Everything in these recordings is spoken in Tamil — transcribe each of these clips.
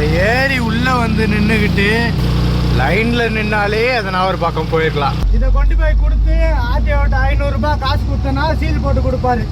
இதில் ஏறி உள்ளே வந்து நின்றுக்கிட்டு லைனில் நின்னாலே அதை நான் ஒரு பக்கம் போயிருக்கலாம். இதை கொண்டு போய் கொடுத்து ஆர்டிஓட்ட ஐநூறுரூபா காசு கொடுத்தனா சீல் போட்டு கொடுப்பாரு.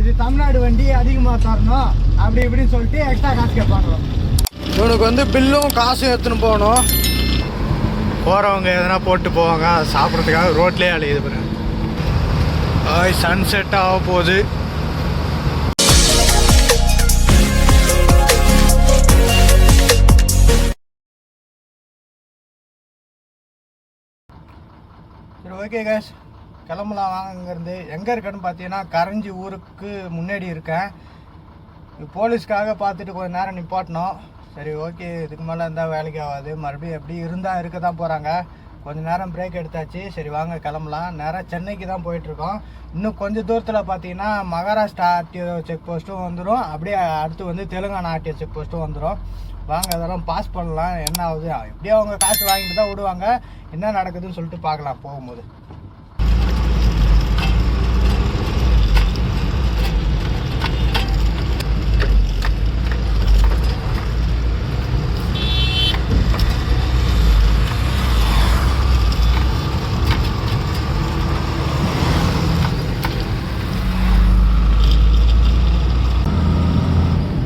இது தமிழ்நாடு வண்டி அதிகமாக தரணும் அப்படி இப்படின்னு சொல்லிட்டு எக்ஸ்ட்ரா காசு கேட்பாங்க. இவனுக்கு வந்து பில்லும் காசும் எடுத்துன்னு போகணும். போகிறவங்க எதனா போட்டு போவாங்க சாப்பிட்றதுக்காக ரோட்லேயே அலையுது பாருங்க சன் செட் ஆக போகுது. ஓகே கேஷ் கிளம்பலாம் வாங்க இங்கேருந்து எங்கே இருக்கேன்னு பார்த்தீங்கன்னா கரைஞ்சி ஊருக்கு முன்னாடி இருக்கேன். போலீஸ்க்காக பார்த்துட்டு கொஞ்சம் நேரம் நிப்பாட்டணும். சரி ஓகே இதுக்கு மேலே இருந்தால் வேலைக்கு ஆகாது. மறுபடியும் எப்படி இருந்தால் இருக்க தான் போகிறாங்க கொஞ்சம் நேரம் பிரேக் எடுத்தாச்சு. சரி வாங்க கிளம்பலாம். நேராக சென்னைக்கு தான் போயிட்டுருக்கோம். இன்னும் கொஞ்சம் தூரத்தில் பார்த்தீங்கன்னா மகாராஷ்டிரா ஆர்டிஓ செக் போஸ்ட்டும் வந்துடும் அப்படியே அடுத்து வந்து தெலுங்கானா ஆர்டிஓ செக் போஸ்ட்டும் வந்துடும் வாங்க அதெல்லாம் பாஸ் பண்ணலாம். என்ன ஆகுது? எப்படியும் அவங்க காசு வாங்கிட்டு தான் விடுவாங்க என்ன நடக்குதுன்னு சொல்லிட்டு பார்க்கலாம் போகும்போது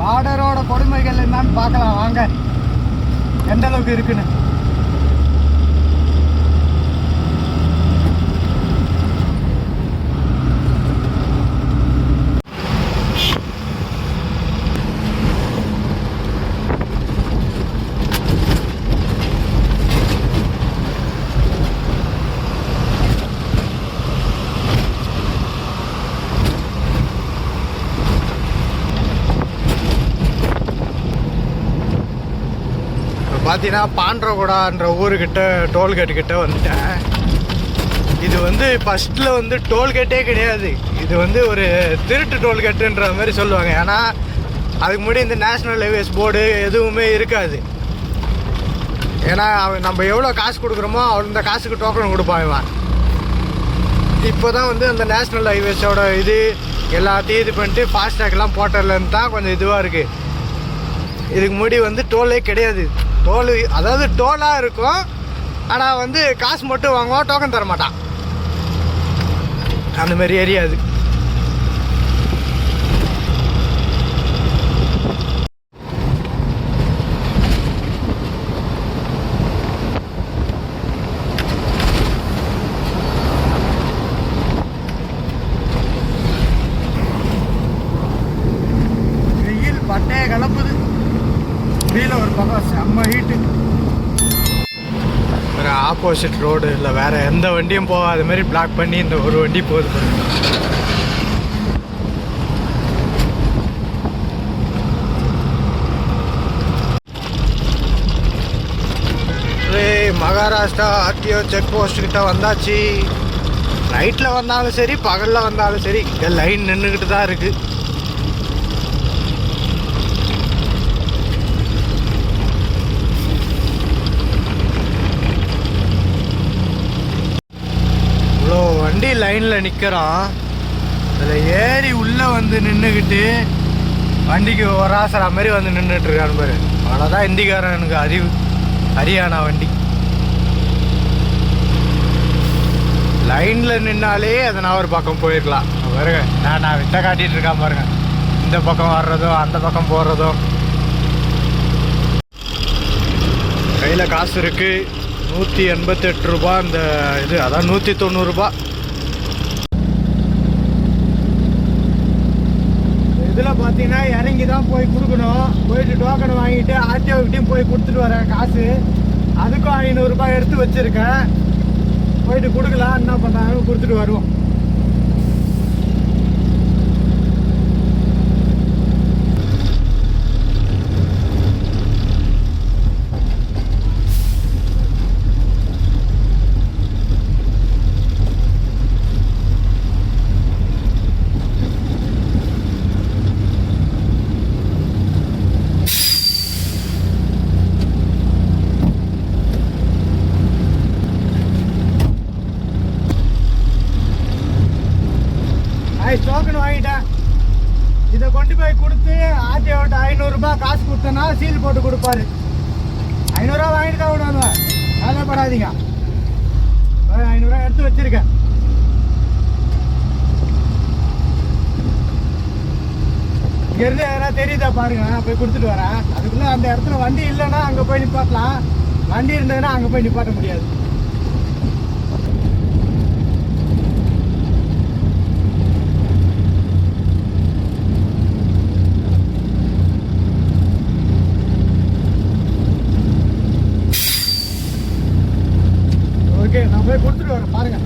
பார்டரோட கொடுமைகள் என்னன்னு பார்க்கலாம் வாங்க எந்த அளவுக்கு இருக்குன்னு இப்போ பார்த்தீங்கன்னா பாண்டரகுடான்ற ஊருக்கிட்ட டோல்கேட்டு கிட்ட வந்துட்டேன். இது வந்து ஃபஸ்ட்டில் வந்து டோல்கேட்டே கிடையாது. இது வந்து ஒரு திருட்டு டோல்கேட்டுன்ற மாதிரி சொல்லுவாங்க. ஏன்னா அதுக்கு முன்னாடி இந்த நேஷ்னல் ஹைவேஸ் போர்டு எதுவுமே இருக்காது. ஏன்னா அவன் நம்ம எவ்வளோ காசு கொடுக்குறோமோ அந்த காசுக்கு டோக்கன் கொடுப்பான் இவன். இப்போ தான் வந்து அந்த நேஷ்னல் ஹைவேஸோட இது எல்லாத்தையும் இது பண்ணிட்டு ஃபாஸ்டேக்லாம் போட்டதுலேருந்து தான் கொஞ்சம் இதுவாக இருக்குது இதுக்கு முன்னாடி வந்து டோலே கிடையாது. டோல் அதாவது டோலாக இருக்கும். ஆனால் வந்து காசு மட்டும் வாங்குவோம் டோக்கன் தர மாட்டான் அந்த மாதிரி ஏரியா அது வெயில் பட்டையை கலப்புது கீழே ஒரு பக்கம் செம்ம ஹீட்டு வேறு ஆப்போசிட் ரோடு இல்லை வேறு எந்த வண்டியும் போகாத மாதிரி பிளாக் பண்ணி இந்த ஒரு வண்டி போகுது பாருங்கள் மகாராஷ்டிரா ஆர்டிஓ செக் போஸ்ட்டுக்கிட்ட வந்தாச்சு. நைட்டில் வந்தாலும் சரி பகலில் வந்தாலும் சரி இங்கே லைன் நின்றுக்கிட்டு தான் இருக்குது இவ்வளோ வண்டி லைனில் நிற்கிறோம் அதில் ஏறி உள்ளே வந்து நின்றுக்கிட்டு வண்டிக்கு ஒராசரா மாதிரி வந்து நின்றுட்டு இருக்கான்னு பாரு. அவ்வளோதான் இந்திக்காரன் எனக்கு அறிவு. ஹரியானா வண்டி. லைனில் நின்னாலே அதை நான் ஒரு பக்கம் போயிருக்கலாம். பாருங்க நான் நான் விட்ட காட்டிட்டு இருக்கான் பாருங்க. இந்த பக்கம் வர்றதும் அந்த பக்கம் போடுறதோ கையில் காசு இருக்குது நூற்றி எண்பத்தெட்டு ரூபா இந்த இது அதான் நூற்றி தொண்ணூறுரூபா இதில் பார்த்தீங்கன்னா இறங்கி தான் போய் கொடுக்கணும். போயிட்டு டோக்கன் வாங்கிட்டு ஆர்டிஓக்கிட்டையும் போய் கொடுத்துட்டு வரேன் காசு. அதுக்கும் ஐநூறுரூபா எடுத்து வச்சுருக்கேன். போயிட்டு கொடுக்கலாம். என்ன பண்ணுறாங்க கொடுத்துட்டு வருவோம். இதை கொண்டு போய் கொடுத்து ஆர்டிஓட்ட ஐநூறுரூபா தான் சீல் போட்டு கொடுப்பாரு. ஐநூறுரூவா வாங்கிட்டு தான் விடுவாங்க கவலைப்படாதீங்க. ஐநூறுரூவா எடுத்து வச்சிருக்கேன். இங்கேருந்து யாராவது தெரியுதா பாருங்க. நான் போய் கொடுத்துட்டு வரேன். அதுக்குள்ளே அந்த இடத்துல வண்டி இல்லைன்னா அங்கே போய் நிப்பாட்டலாம். வண்டி இருந்ததுன்னா அங்கே போய் நிப்பாட்ட முடியாது ஓகே நான் போய் கொடுத்துட்டு வரேன் பாருங்க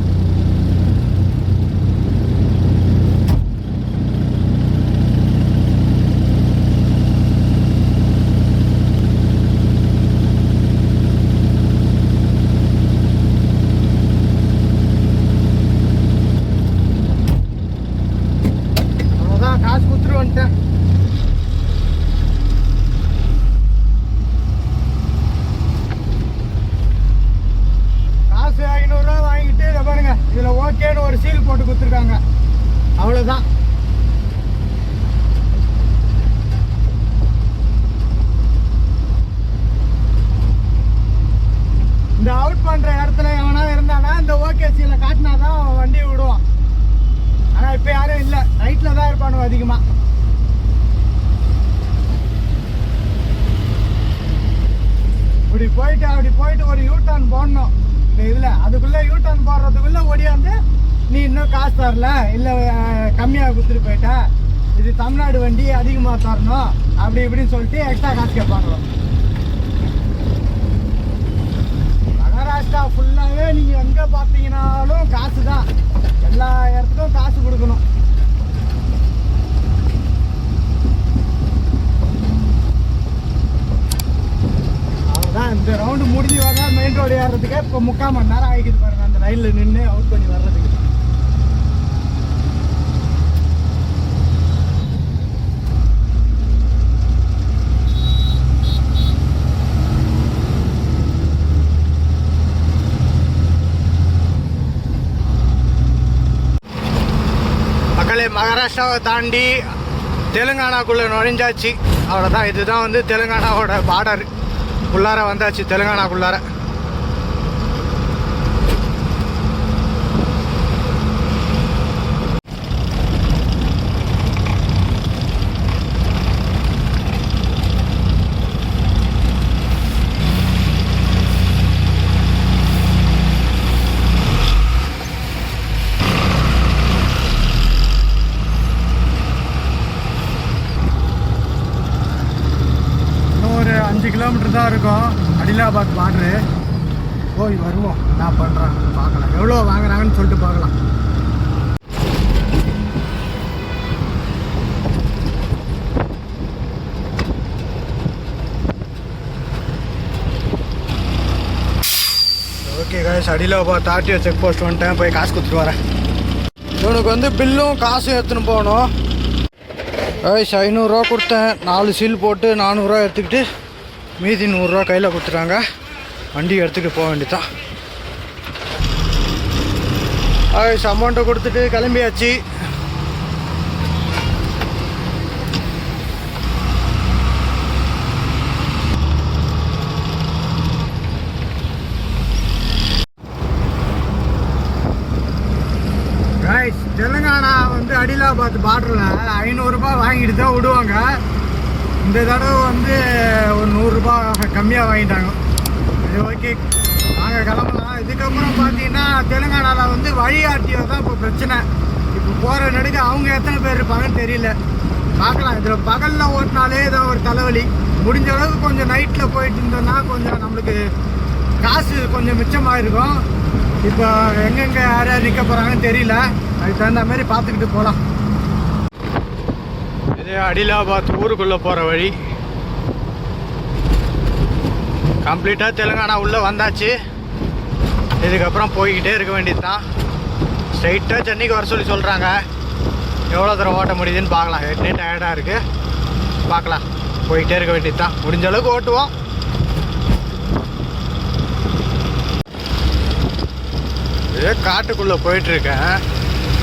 அவ்வளோதான் காசு கொடுத்துட்டு வந்துட்டேன் காசு ஐநூறுரூவா வாங்கிட்டு இதை பாருங்க இதில் ஓகேன்னு ஒரு சீல் போட்டு கொடுத்துருக்காங்க அவ்வளோதான் இந்த அவுட் பண்ணுற இடத்துல எவனா இருந்தானா இந்த ஓகே சீலை காட்டினா தான் அவன் வண்டியை விடுவான் ஆனால் இப்போ யாரும் இல்லை நைட்டில் தான் இருப்பானுவ அதிகமாக இப்படி போயிட்டு அப்படி போயிட்டு ஒரு யூ டர்ன் போடணும் இந்த இதில் அதுக்குள்ளே யூ டர்ன் போடுறதுக்குள்ளே ஓடியாந்து நீ இன்னும் காசு தரல இல்லை கம்மியாக கொடுத்துட்டு போயிட்ட. இது தமிழ்நாடு வண்டி அதிகமாக தரணும் அப்படி இப்படின்னு சொல்லிட்டு எக்ஸ்ட்ரா காசு கேட்பாங்க மகாராஷ்டிரா ஃபுல்லாகவே நீங்கள் எங்கே பார்த்தீங்கன்னாலும் காசு தான் எல்லா இடத்துக்கும் காசு கொடுக்கணும் அவ்வளோதான் இந்த ரவுண்டு முடிஞ்சு வர மெயின் ரோடு ஏறுறதுக்கு இப்போ முக்கால் மணி நேரம் ஆகிக்குது பாருங்க. அந்த லைனில் நின்று அவுட் பண்ணி வர்றதுக்கு. மக்களே மகாராஷ்டிராவை தாண்டி தெலுங்கானாக்குள்ளே நுழைஞ்சாச்சு. அவ்வளோதான் இதுதான் வந்து தெலுங்கானாவோட பார்டர் உள்ளார வந்தாச்சு தெலுங்கானாக்குள்ளார இன்னும் ஒரு அஞ்சு கிலோமீட்டர் தான் இருக்கும் ஹைதராபாத் பார்டரு போய் வருவோம். என்ன பண்ணுறாங்கன்னு பார்க்கலாம். எவ்வளோ வாங்குறாங்கன்னு சொல்லிட்டு பார்க்கலாம். ஓகே காய்ஸ் அடியில் ஆர்டிஓ செக் போஸ்ட் வந்துட்டேன். போய் காசு கொடுத்துட்டு வரேன். இவனுக்கு வந்து பில்லும் காசும் எடுத்துன்னு போகணும். ஐஸ் ஐநூறுரூவா கொடுத்தேன். நாலு சீல் போட்டு நானூறுரூவா எடுத்துக்கிட்டு மீதி நூறுரூவா கையில் கொடுத்துட்டாங்க. வண்டி எடுத்துகிட்டு போக வேண்டியதான் ஐஸ் அமௌண்ட்டை கொடுத்துட்டு கிளம்பியாச்சு. தெலுங்கானா வந்து அடிலாபாத் பார்டரில் ஐநூறுரூபா வாங்கிட்டு தான் விடுவாங்க. இந்த தடவை வந்து ஒரு நூறுரூபா கம்மியாக வாங்கிட்டாங்க. இது ஓகே நாங்கள் கிளம்பலாம். இதுக்கப்புறம் பார்த்தீங்கன்னா தெலுங்கானாவில் வந்து வழிகாட்டியோ தான் இப்போ பிரச்சனை. இப்போ போகிற நடுக்க அவங்க எத்தனை பேர் இருப்பாங்கன்னு தெரியல. பார்க்கலாம் இதில் பகலில் ஓட்டினாலே தான் ஒரு தலைவலி. முடிஞ்ச அளவுக்கு கொஞ்சம் நைட்டில் போயிட்டு இருந்தோம்னா கொஞ்சம் நம்மளுக்கு காசு கொஞ்சம் மிச்சமாக இருக்கும். இப்போ எங்கெங்கே யார் யார் நிற்க போகிறாங்கன்னு தெரியல. அதுக்கு தகுந்த மாதிரி பார்த்துக்கிட்டு போகலாம் அடிலாபாத் ஊருக்குள்ளே போகிற வழி. கம்ப்ளீட்டாக தெலுங்கானா உள்ளே வந்தாச்சு. இதுக்கப்புறம் போய்கிட்டே இருக்க வேண்டியது தான் ஸ்ட்ரைட்டாக சென்னைக்கு வர சொல்லி சொல்கிறாங்க எவ்வளோ தூரம் ஓட்ட முடியுதுன்னு பார்க்கலாம். ஏற்கனவே டயர்டாக இருக்குது பார்க்கலாம். போய்கிட்டே இருக்க வேண்டியது தான் முடிஞ்ச அளவுக்கு ஓட்டுவோம். இதே காட்டுக்குள்ளே போயிட்டுருக்கேன்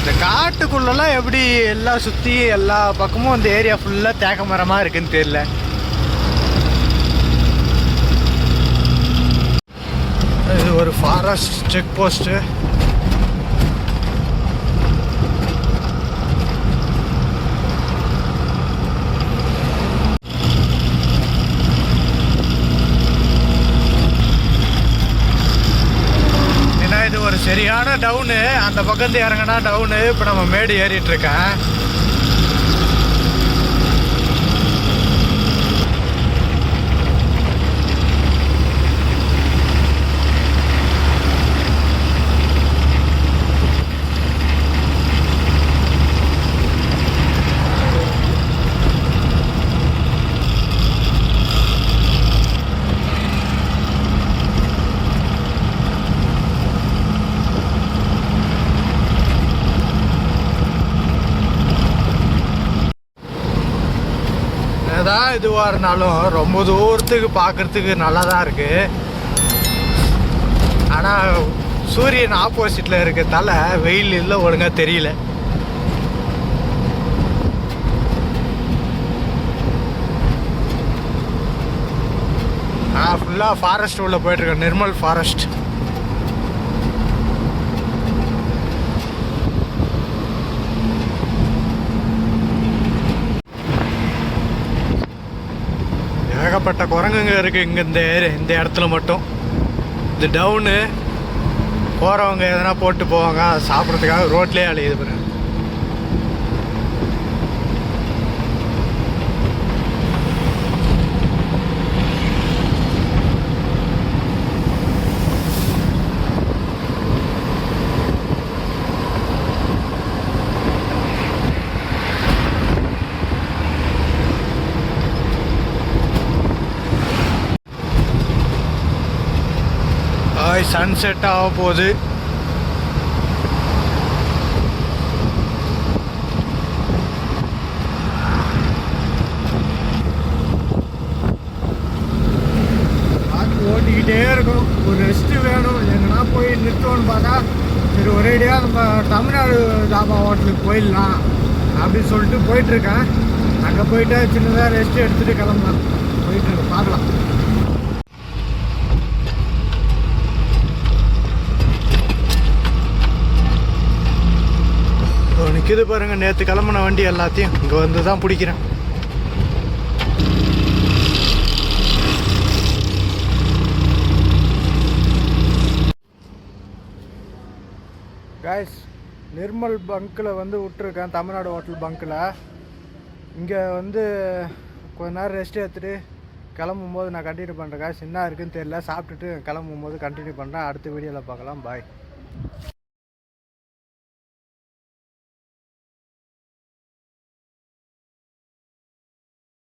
இந்த காட்டுக்குள்ளெல்லாம் எப்படி எல்லா சுற்றி எல்லா பக்கமும் அந்த ஏரியா ஃபுல்லாக தேக்க மரமாக இருக்குன்னு தெரியல. இது ஒரு ஃபாரஸ்ட் செக் போஸ்ட்டு ஒரு சரியான டவுனு. அந்த பக்கத்து இறங்கினா டவுனு. இப்போ நம்ம மேடு ஏறிட்டு இருக்கேன் இதுவாக இருந்தாலும் ரொம்ப தூரத்துக்கு பார்க்குறதுக்கு நல்லா தான் இருக்குது ஆனால் சூரியன் ஆப்போசிட்டில் இருக்கிறதால வெயில் இல்லை ஒழுங்காக தெரியல. நான் ஃபுல்லாக ஃபாரஸ்ட் உள்ளே போயிட்டுருக்கேன் நிர்மல் ஃபாரஸ்ட் ஏகப்பட்ட குரங்குங்க இருக்குது இங்கே இந்த ஏரியா இந்த இடத்துல மட்டும். இது டவுனு போகிறவங்க எதனா போட்டு போவாங்க அதை சாப்பிட்றதுக்காக ரோட்லேயே அழியுது பிறகு சன்செட் ஆக போகுது. ஓட்டிக்கிட்டே இருக்கும். ஒரு ரெஸ்ட்டு வேணும். எங்கன்னா போய் நிறுத்தோன்னு பார்த்தா சரி ஒரேடியாக நம்ம தமிழ்நாடு தாபா ஹோட்டலுக்கு போயிடலாம் அப்படின்னு சொல்லிட்டு போயிட்டுருக்கேன் அங்கே போயிட்டு சின்னதாக ரெஸ்ட் எடுத்துகிட்டு கிளம்பலாம். போயிட்டு பார்க்கலாம் இப்போ நிற்கிது பாருங்க. நேற்று கிளம்புன வண்டி எல்லாத்தையும். இங்கே வந்து தான் பிடிக்கிறேன். காய்ஸ் நிர்மல் பங்க்கில் வந்து விட்டுருக்கேன். தமிழ்நாடு ஹோட்டல் பங்க்கில் இங்கே வந்து கொஞ்ச நேரம் ரெஸ்ட் எடுத்துகிட்டு கிளம்பும் போது நான் கண்டினியூ பண்ணுறேன் காய்ஸ் என்ன இருக்குன்னு தெரியல. சாப்பிட்டுட்டு கிளம்பும் போது கண்டினியூ பண்ணுறேன் அடுத்த வீடியோவில் பார்க்கலாம். பாய்